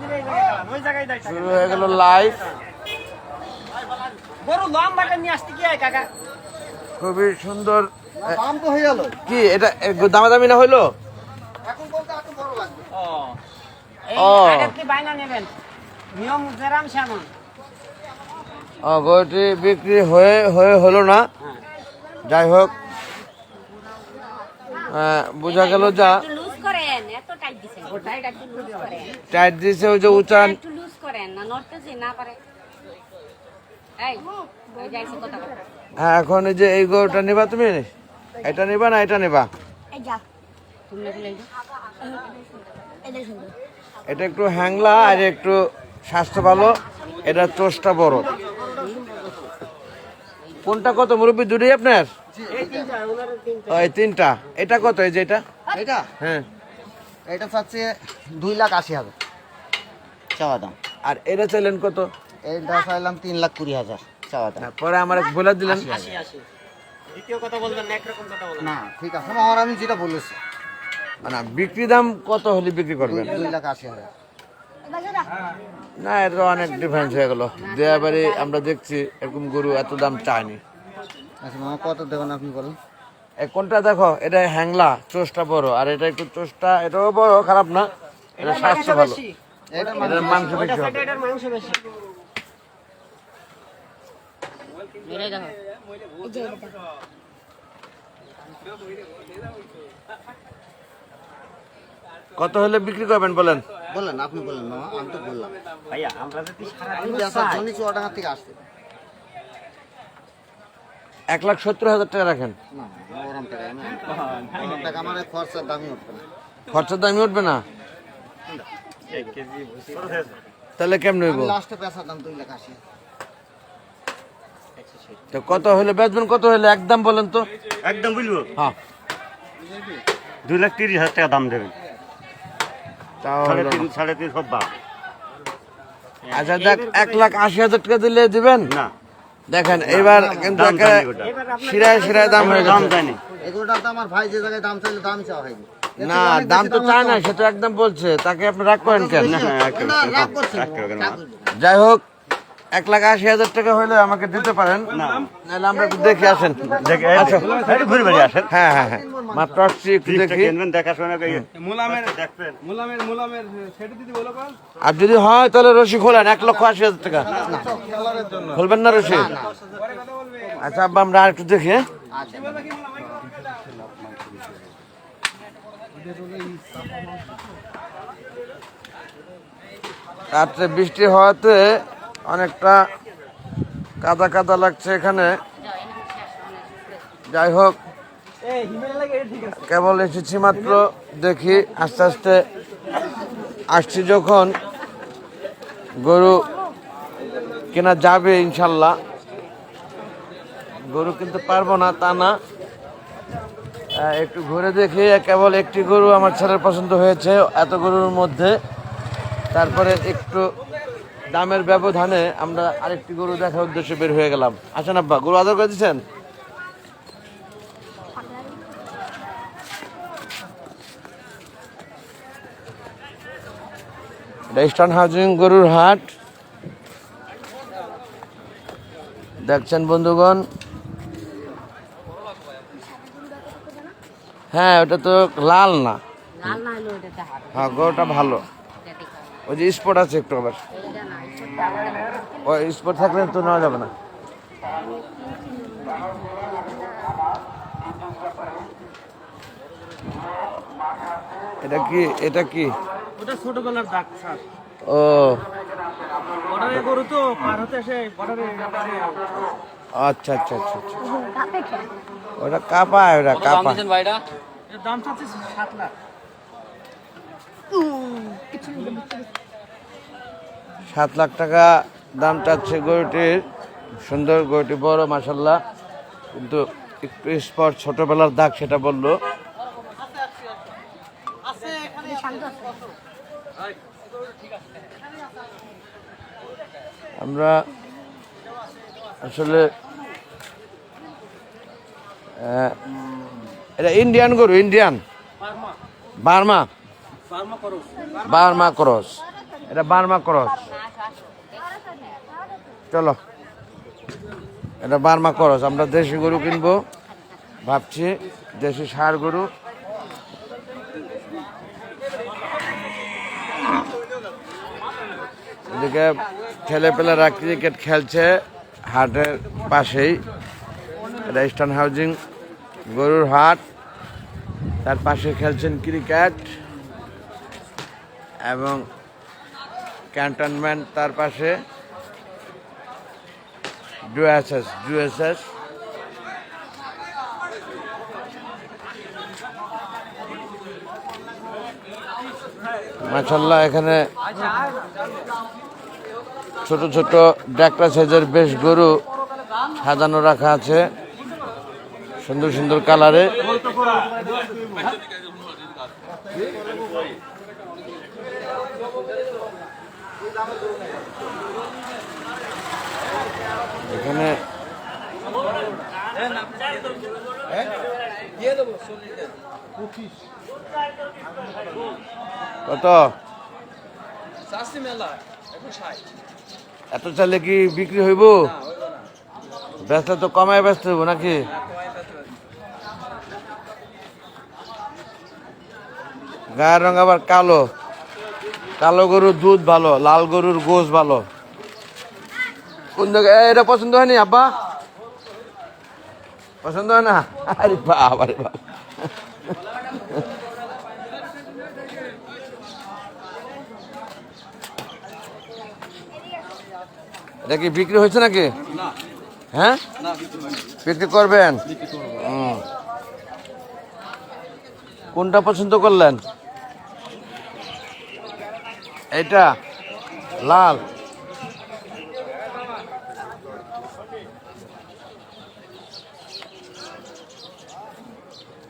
শুরু হয়ে গেল লাইভ খুবই সুন্দর। দাম তো হয়ে গেল। কি এটা দামাদামি না হইল? এখন বলতে একটু বড় লাগবে। ও ও। কি বাইনা নেবেন? নিয়ম যেরাম সেমন ও, গরুটি বিক্রি হয়ে হয়ে হলো না। হ্যাঁ। যাই হোক বোঝা গেল যা একটু লুজ করেন এত টাইট দিয়েছে ওই যে উচান। একটু লুজ করেন না নড়তেছি না পারে। এই ওই যাইছে কথা কথা হ্যাঁ এখন এই যে এই গরুটা নিবা তুমি? এটা নিবা না এটা নিবা? যা। এটা একটু হ্যাংলা আর একটু স্বাস্থ্য ভালো এটা চোষটা বড়। কোনটা কত মুরব্বী দুটোই আপনার? ও, এই তিনটা। এটা কত এই যে এটা? এটা হ্যাঁ। এটা চাচ্ছে দুই লাখ আশি হাজার। চাওয়া দাম। আর এটা চাইলেন কত? এইটা চাইলাম তিন লাখ কুড়ি হাজার চাওয়া দাম। পরে আমার বলে দিলেন। আসি আসি দ্বিতীয় কথা বলবেন না একরকম কথা বলবেন। না ঠিক আছে। আমার আমি যেটা বলেছি। না বিক্রি দাম কত হলে বিক্রি করবেন? দুই লাখ আশি হাজার। না এটা অনেক ডিফারেন্স হয়ে গেল। দেয়াবারে আমরা দেখছি এরকম গরু এত দাম চায়নি। আচ্ছা মামা কত দেবেন আপনি বলেন? কোনটা দেখো? এটা হ্যাংলা চোষটা বড়। আর এটা একটু চোষটা এটাও বড় খারাপ না। এটা স্বাস্থ্য ভালো। এটার মাংস বেশি হবে। কত হলে বিক্রি করবেন বলেন? বলেন আপনি বলেন আমি তো বললাম। ভাইয়া আমরা যদি সারা চুয়াডাঙ্গা থেকে আসছি। এক লাখ সত্তর হাজার টাকা রাখেন খরচার দামই উঠবে না খরচার দামই উঠবে না তাহলে কেমন হইব দাম তো কত হলে বেচবেন কত হলে একদম বলেন তো একদম বুঝব হ্যাঁ দুই লাখ তিরিশ হাজার টাকা দাম দেবেন তাও সাড়ে তিন সাড়ে তিন সব বাদ আচ্ছা দেখ এক লাখ আশি হাজার টাকা দিলে দিবেন না দেখেন এবার কিন্তু দাম শিরায় শিরায় দাম হয়ে দাম গেছে জানি। এগুলোটা তো আমার ভাই যে জায়গায় দাম চাইলে দাম চাওয়া হয়নি। না দাম তো চায় না। সে তো একদম বলছে। তাকে আপনি রাগ করেন কেন। যাই হোক এক লাখ আশি হাজার টাকা হলে আমাকে দিতে পারেন। না। নাহলে আমরা একটু দেখে আসেন। দেখে আচ্ছা ঘুরে বেড়ে আসেন। হ্যাঁ হ্যাঁ হ্যাঁ। মাত্র আসছি একটু দেখি। করে। আর যদি হয় তাহলে রশি খোলেন। এক লক্ষ আশি হাজার টাকা। খুলবেন না রশি? আচ্ছা আব্বা আমরা আর একটু দেখি হ্যাঁ? রাত্রে বৃষ্টি হওয়াতে অনেকটা কাদা কাদা লাগছে এখানে। যাই হোক, কেবল এসেছি মাত্র, দেখি আস্তে আস্তে আসছি যখন। গরু কেনা যাবে ইনশাল্লাহ। গরু কিনতে পারব না, তা না। একটু ঘুরে দেখি, কেবল একটি গরু আমার ছেলের পছন্দ হয়েছে, এত গরুর মধ্যে। তারপরে একটু দামের ব্যবধানে আমরা আরেকটি গরু দেখার উদ্দেশ্যে বের হয়ে গেলাম। আসেন আব্বা গরু আদর করে দিচ্ছেন ইস্টার্ন হাউজিং গরুর হাট। দেখছেন বন্ধুগণ? হ্যাঁ ওটা তো লাল না। হ্যাঁ গরুটা ভালো। ওই যে স্পট আছে একটু আবার। স্পট থাকলে তো নেওয়া যাবে না। এটা কি এটা কি? ওটা ছোটবেলার ডাক স্যার। ও। বর্ডারে গরু তো পার হতে এসে বর্ডারে আচ্ছা আচ্ছা আচ্ছা আচ্ছা। ওটা কাপায় ওটা কাপা। এর দাম চাচ্ছে সাত লাখ। সাত লাখ টাকা দাম চাচ্ছে গরুটির। সুন্দর গরুটি বড় মাসাল্লাহ কিন্তু একটু স্পট ছোটবেলার দাগ সেটা বলল। আমরা আসলে এটা ইন্ডিয়ান গরু, ইন্ডিয়ান। বার্মা। Burma cross. এটা বার্মা ক্রস। চলো। এটা বার্মা করস। আমরা দেশি গরু কিনবো। ভাবছি দেশি ষাঁড় গরু। এদিকে ছেলেপেলেরা ক্রিকেট খেলছে হাটের পাশেই। এটা ইস্টার্ন হাউজিং গরুর হাট। তার পাশে খেলছেন ক্রিকেট। এবং ক্যান্টনমেন্ট তার পাশে ডুএসএস ডুএসএস মাশাল্লাহ এখানে ছোট ছোট ডাকটা সাইজের বেশ গরু সাজানো রাখা আছে। সুন্দর সুন্দর কালারে। এখানে কত? এত চালে কি বিক্রি হইব? ব্যস্ত তো কমায় ব্যস্ত হইব নাকি? গায়ের রং আবার কালো। কালো গরুর দুধ ভালো, লাল গরুর গোস ভালো। কোন এটা পছন্দ হয়নি আব্বা পছন্দ হয় না আরে বাপ এটা কি বিক্রি হয়েছে নাকি হ্যাঁ বিক্রি করবেন কোনটা পছন্দ করলেন এটা লাল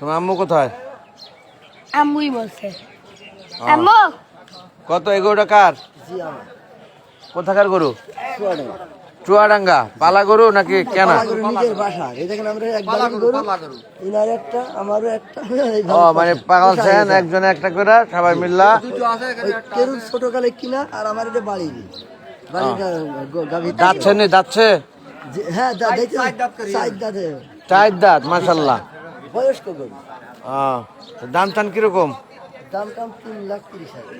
তোমার আম্মু কোথায়? আম্মুই বলছে। আম্মু? কত এগোটা কার? কোথাকার গরু? চুয়াডাঙ্গা। পালা গরু নাকি কেনা? নিজের বাসা। দেখেন আমরা একবার গরু ইনার একটা আমারও একটা। ও মানে পাগল সেন একজনে একটা করে সবাই মিল্লা। কেরুর ছোটকালে কিনা আর আমার এটা বাড়ি। যাচ্ছে নি যাচ্ছে হ্যাঁ চার দাঁত মাসাল্লাহ বয়স্ক গরু। দাম চান কীরকম? দাম টাম তিন লাখ তিরিশ হাজার।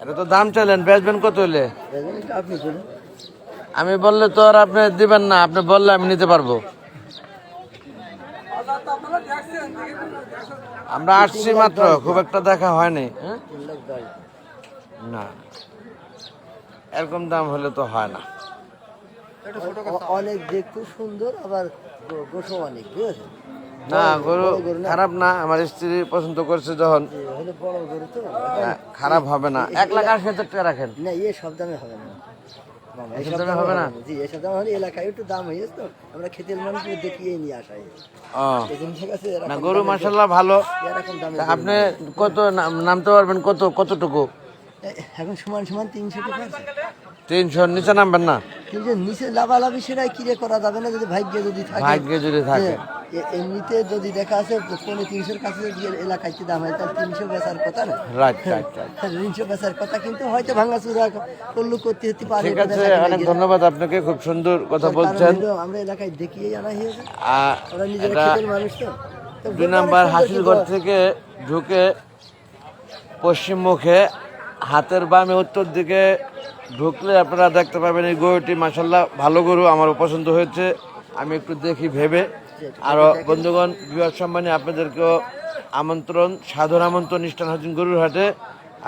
এটা তো দাম চাইলেন বেচবেন কত হইলে? এটা আপনি আমি বললে তো আর আপনি দিবেন না আপনি বললে আমি নিতে পারব। আমরা আসছি মাত্র খুব একটা দেখা হয়নি হ্যাঁ? না এরকম দাম হলে তো হয় না। অনেক দেখতে সুন্দর আবার গো- গোসও অনেক বুঝেছেন? না গরু। খারাপ না আমার স্ত্রী পছন্দ করছে যখন। হ্যাঁ, খারাপ হবে না। এক লাখ আশি হাজার টাকা রাখেন। না এ সব দামে হবে না। এসব দামে হবে না? জি এসব দাম হলে এলাকায় একটু দাম হয়েছে তো। আমরা খেতের মানুষ দেখিয়ে নিয়ে না গরু মাসাল্লাহ ভালো। আপনি কত নাম- নামতে পারবেন কত কতটুকু? এখন সমান সমান তিনশো টাকা আছে। নিচে নামবেন না। কিন্তু নিচে লাভালাভি সেটাই কিরে করা যাবে না যদি ভাগ্যে যদি থাকে। ভাগ্যে যদি থাকে। এমনিতে যদি দেখা আছে পৌনে তিনশোর কাছে যদি এলাকায় দাম হয় তাহলে তিনশো বেচার কথা না। রাইট রাইট রাইট তিনশো বেচার কথা কিন্তু হয়তো ভাঙা চুরা করলু করতে হতে পারে। ঠিক আছে অনেক ধন্যবাদ আপনাকে খুব সুন্দর কথা বলছেন। আমরা এলাকায় দেখিয়ে জানা হয়েছে। ওরা নিজেরা খেতের মানুষ তো। দুই নাম্বার হাসিলগড় থেকে ঢুকে পশ্চিম মুখে হাতের বামে উত্তর দিকে ঢুকলে আপনারা দেখতে পাবেন এই গরুটি মাসাল্লাহ ভালো গরু আমার পছন্দ হয়েছে। আমি একটু দেখি ভেবে। আরও বন্ধুগণ বিবাহ সম্মানে আপনাদেরকেও আমন্ত্রণ সাধন আমন্ত্রণ ইস্টার্ন হাজিন গরুর হাটে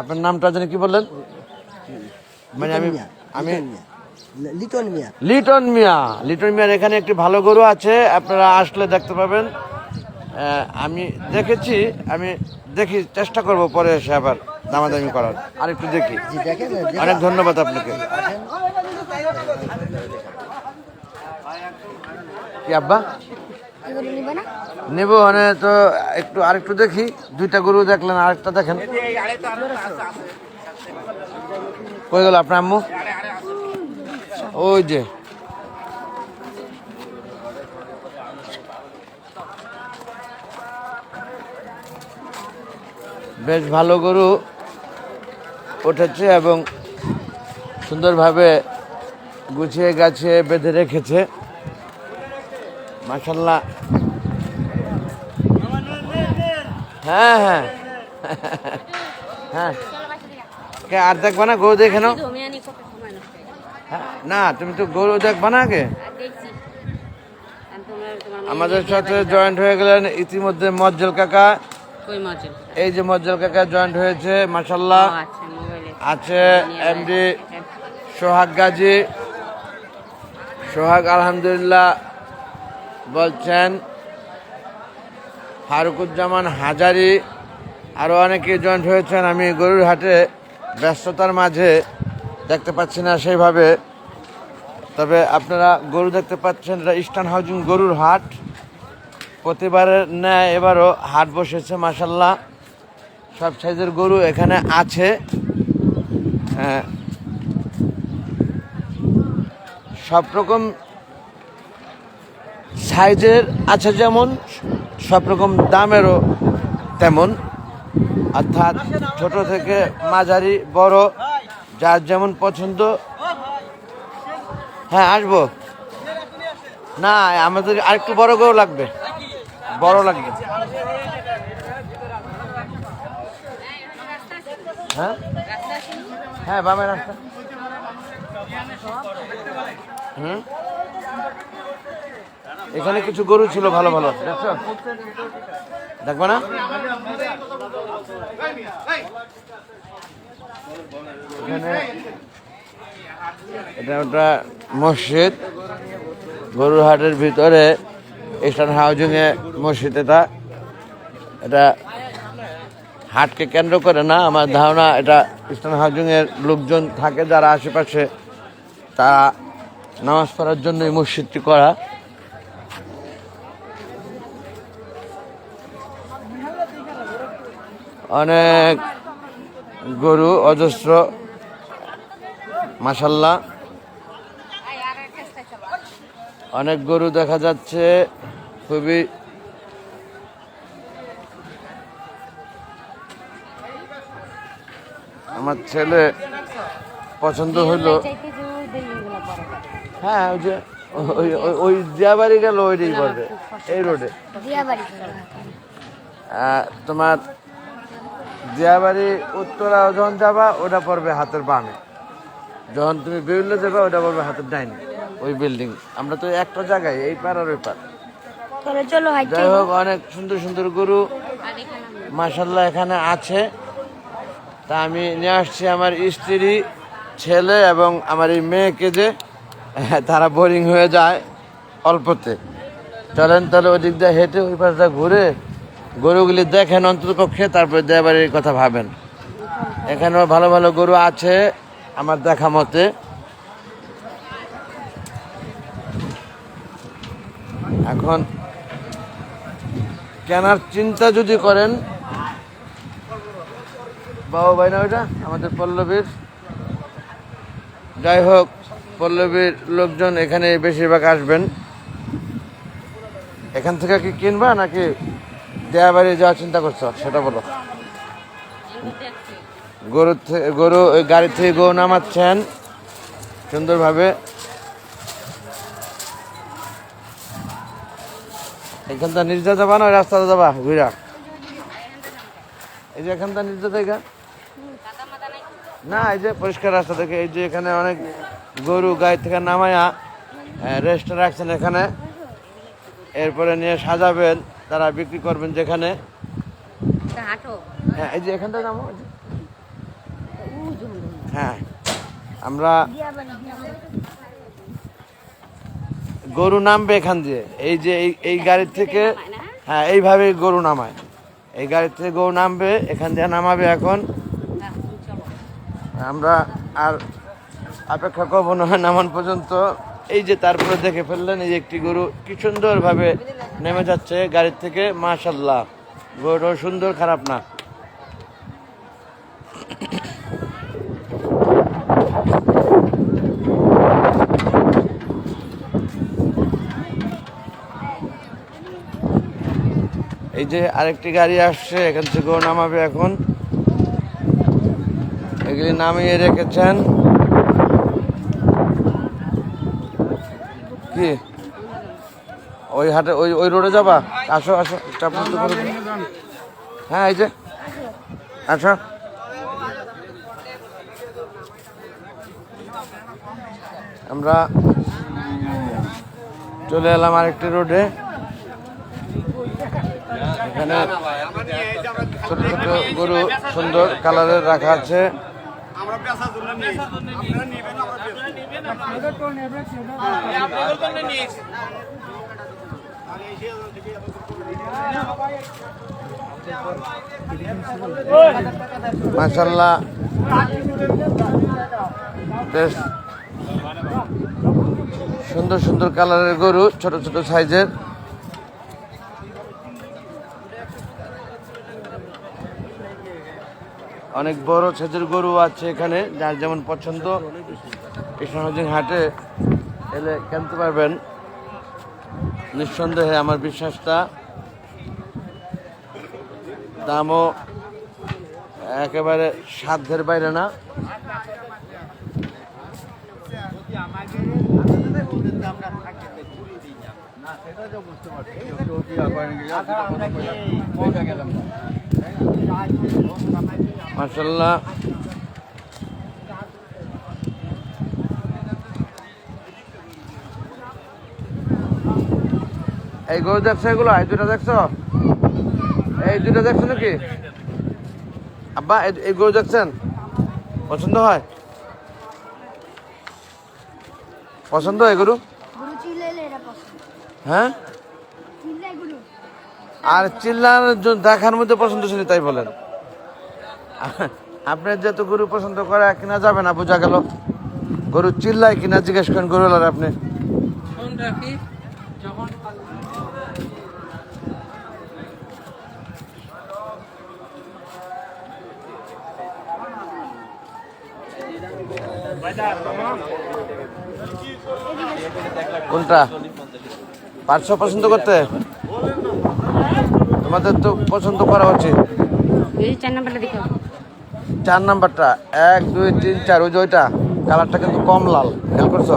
আপনার নামটা জানি কি বললেন? মানে আমি আমি লিটন মিয়া। লিটন মিয়া। লিটন মিয়ার এখানে একটি ভালো গরু আছে আপনারা আসলে দেখতে পাবেন। আমি দেখেছি আমি দেখি চেষ্টা করব পরে এসে আবার। দামাদামি করার। আর একটু দেখি। অনেক ধন্যবাদ আপনাকে। কি আব্বা? নেব মানে তো একটু আরেকটু দেখি। দুইটা গরু দেখলেন আরেকটা দেখেন। কই গেল আপনার আম্মু? ওই যে। বেশ ভালো গরু। উঠেছে এবং সুন্দরভাবে গুছিয়ে গাছিয়ে বেঁধে রেখেছে। মাসাল্লাহ হ্যাঁ হ্যাঁ। হ্যাঁ। আর দেখবা না, গরু দেখে নাও। না, তুমি তো গরু দেখবা না আগে। আমাদের সাথে জয়েন্ট হয়ে গেলেন ইতিমধ্যে মজ্জল কাকা। এই যে মজ্জল কাকা জয়েন্ট হয়েছে মাসাল্লাহ আচ্ছা আছে। এমডি সোহাগ গাজী। সোহাগ আলহামদুলিল্লাহ বলছেন ফারুকুজ্জামান হাজারি আরও অনেকে জয়েন্ট হয়েছেন আমি গরুর হাটে ব্যস্ততার মাঝে দেখতে পাচ্ছি না সেইভাবে। তবে আপনারা গরু দেখতে পাচ্ছেন এটা ইস্টার্ন হাউজিং গরুর হাট। প্রতিবারের ন্যায় এবারও হাট বসেছে মাসাল্লাহ সব সাইজের গরু এখানে আছে। হ্যাঁ। সব রকম সাইজের আছে যেমন, সব রকম দামেরও তেমন। অর্থাৎ ছোট থেকে মাঝারি, বড়, যার যেমন পছন্দ। হ্যাঁ আসব। না, আমাদের আরেকটু বড় গরু লাগবে। বড় লাগবে হ্যাঁ? হ্যাঁ বামের রাস্তা। হুম? এখানে কিছু গরু ছিল, ভালো ভালো। দেখছ? দেখব না? এখানে এটা ওটা মসজিদ। গরুর হাটের ভিতরে ইস্টার্ন হাউজিং এ মসজিদ এটা এটা হাটকে কেন্দ্র করে না, আমার ধারণা এটা ইস্টার্ন হাউজিং এর লোকজন থাকে যারা আশেপাশে, তারা নামাজ পড়ার জন্য এই মসজিদটি করা। অনেক গরু, অজস্র মাসাল্লাহ অনেক গরু দেখা যাচ্ছে খুবই আমার ছেলে পছন্দ করে। হ্যাঁ ওই যে ওই দিয়াবাড়ি গেল ওইটাই পড়বে। এই রোডে। তোমার দিয়াবাড়ি উত্তরা যখন যাবা ওটা পড়বে হাতের বামে। যখন তুমি বেউলে যাবা ওটা পড়বে হাতের ডাইনে। ওই বিল্ডিং আমরা তো একটা জায়গায় এই পার আর ওই পার চলো যাই হোক অনেক সুন্দর সুন্দর গরু। মাসাল্লাহ এখানে আছে। তা আমি নিয়ে আসছি আমার স্ত্রী ছেলে এবং আমার এই মেয়েকে যে তারা বোরিং হয়ে যায় অল্পতে। চলেন তাহলে ওই দিক দিয়ে হেঁটে ওই পাশটা ঘুরে গরুগুলি দেখেন অন্তত পক্ষে তারপরে দেবাড়ির কথা ভাবেন। এখানেও ভালো ভালো গরু আছে আমার দেখা মতে। এখন কেনার চিন্তা যদি করেন, বাবা ভাই না ওইটা, আমাদের পল্লবীর। যাই হোক, পল্লবীর লোকজন এখানে বেশিরভাগ আসবেন। এখান থেকে কি কিনবা নাকি দেয়া বাড়ি যাওয়ার চিন্তা করছ? সেটা বলো। গরু গরু গাড়ি থেকে গরু নামাচ্ছেন সুন্দরভাবে। এখানটা নির্জা যাবা না ওই রাস্তাতে যাবা ঘুরা এই যে এখানটা নির্জা নাই না এই যে পরিষ্কার রাস্তা থেকে এই যে এখানে অনেক গরু গাড়ি থেকে নামায়া রেস্টে রাখছেন এখানে এরপরে নিয়ে সাজাবেন তারা বিক্রি করবেন যেখানে হ্যাঁ এই যে এখানটা নামো। হ্যাঁ আমরা গরু নামবে এখান দিয়ে। এই যে এই গাড়ির থেকে হ্যাঁ এইভাবে গরু নামায়। এই গাড়ির থেকে গরু নামবে, এখান দিয়ে নামাবে এখন। আমরা আর অপেক্ষা করব না নামান পর্যন্ত। এই যে তারপরে দেখে ফেললেন, এই একটি গরু কি সুন্দরভাবে নেমে যাচ্ছে গাড়ির থেকে। মাশাল্লাহ গরুটাও সুন্দর, খারাপ না। এই যে আরেকটি গাড়ি আসছে, এখান থেকেও নামাবে এখন। এগুলি নামিয়ে রেখেছেন। কি? ওই হাটে, ওই ওই রোডে যাবা? আসো আসো হ্যাঁ এই যে। আসো। আমরা চলে এলাম আরেকটি রোডে। এখানে ছোট ছোট গরু সুন্দর কালারের রাখা আছে। মাসাল্লাহ বেশ সুন্দর সুন্দর কালারের গরু, ছোট ছোট সাইজের অনেক বড় সাইজের গরু আছে এখানে, যার যেমন পছন্দ। কৃষ্ণনজিং হাটে এলে কিনতে পারবেন। নিঃসন্দেহে আমার বিশ্বাসটা। দামও একেবারে সাধ্যের বাইরে না। মার্শাল্লাহ এই গরু দেখছ এগুলো? এই দুটা দেখছ? এই দুটা দেখছ নাকি? আব্বা এই- গরু দেখছেন? পছন্দ হয়? পছন্দ হয় গরু? হ্যাঁ? আর চিল্লার দেখার মধ্যে পছন্দ ছিল তাই বলেন। আপনার যেহেতু গরু পছন্দ করে কিনা যাবে না বোঝা গেল। গরু চিল্লায় কিনা জিজ্ঞেস করেন গরু আর আপনি কোনটা? পাঁচশো পছন্দ করতে? তোমাদের তো পছন্দ করা উচিত। এই চার নাম্বারটা দেখো। চার নাম্বারটা। এক দুই তিন চার। ওই যে ওইটা। কালারটা কিন্তু কম লাল। খেয়াল করছ?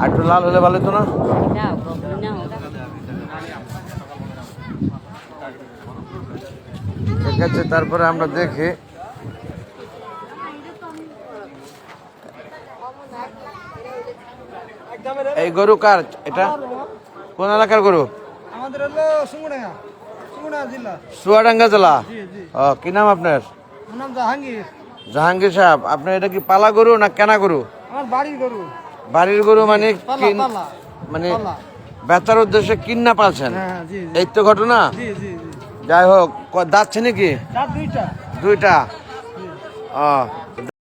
আর একটু লাল হলে ভালো হতো না? ঠিক আছে তারপরে আমরা দেখি। এই গরু কার? এটা? কোন এলাকার গরু? আমাদের হলো সুঙ্গুডাঙ্গা সুঙ্গুডাঙ্গা জেলা। চুয়াডাঙ্গা জেলা? ও কি নাম আপনার? নাম জাহাঙ্গীর। জাহাঙ্গীর সাহেব আপনার এটা কি পালা গরু না কেনা গরু? আমার বাড়ির গরু। বাড়ির গরু মানে মানে। বেচার উদ্দেশ্যে কিন্না পালছেন? হ্যাঁ জি এই তো ঘটনা? যাই হোক দাচ্ছে নাকি? দুইটা। দুইটা? ও।